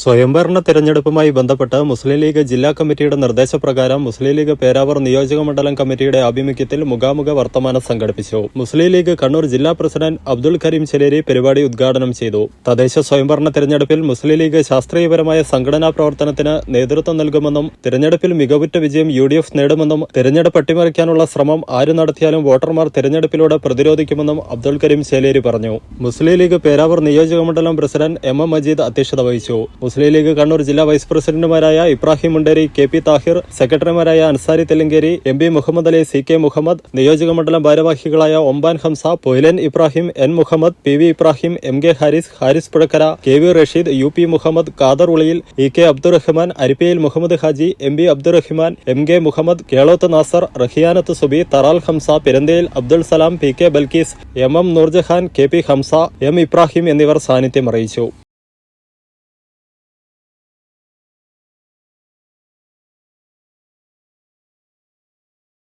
സ്വയംഭരണ തെരഞ്ഞെടുപ്പുമായി ബന്ധപ്പെട്ട് മുസ്ലിം ലീഗ് ജില്ലാ കമ്മിറ്റിയുടെ നിർദ്ദേശപ്രകാരം മുസ്ലിം ലീഗ് പേരാവർ നിയോജക മണ്ഡലം കമ്മിറ്റിയുടെ ആഭിമുഖ്യത്തിൽ മുഖാമുഖ വർത്തമാനം സംഘടിപ്പിച്ചു. മുസ്ലിം ലീഗ് കണ്ണൂർ ജില്ലാ പ്രസിഡന്റ് അബ്ദുൽ കരീം ചെലേരി പരിപാടി ഉദ്ഘാടനം ചെയ്തു. തദ്ദേശ സ്വയംഭരണ തെരഞ്ഞെടുപ്പിൽ മുസ്ലിം ലീഗ് ശാസ്ത്രീയപരമായ സംഘടനാ പ്രവർത്തനത്തിന് നേതൃത്വം നൽകുമെന്നും തെരഞ്ഞെടുപ്പിൽ മികവുറ്റ വിജയം യു ഡി എഫ് നേടുമെന്നും തെരഞ്ഞെടുപ്പ് അട്ടിമറിക്കാനുള്ള ശ്രമം ആര് നടത്തിയാലും വോട്ടർമാർ തെരഞ്ഞെടുപ്പിലൂടെ പ്രതിരോധിക്കുമെന്നും അബ്ദുൽ കരീം ചേലേരി പറഞ്ഞു. മുസ്ലിം ലീഗ് പേരാവർ നിയോജക മണ്ഡലം പ്രസിഡന്റ് എം എം മജീദ് അധ്യക്ഷത വഹിച്ചു. മുസ്ലിം ലീഗ് കണ്ണൂർ ജില്ലാ വൈസ് പ്രസിഡന്റുമാരായ ഇബ്രാഹിം മുണ്ടേരി കെ പി താഹിർ സെക്രട്ടറിമാരായ Ansari Thelankeri M P Muhammad Ali C K Muhammad നിയോജക മണ്ഡലം ഭാരവാഹികളായ Omban Hamza Poyilan Ibrahim N Muhammad P V Ibrahim M K Haris Haris Puzhakkara K V Rasheed U P Muhammad Khader Uliyil E K Abdurahman Arippayil Muhammad Haji M B Abdurahman M K Muhammad Keloth Nasar Rahiyanath Subi Tharal Hamza Peranthayil Abdul Salam P K Balkees M M Noorjahan K P Hamza M Ibrahim എന്നിവർ സാന്നിധ്യം അറിയിച്ചു.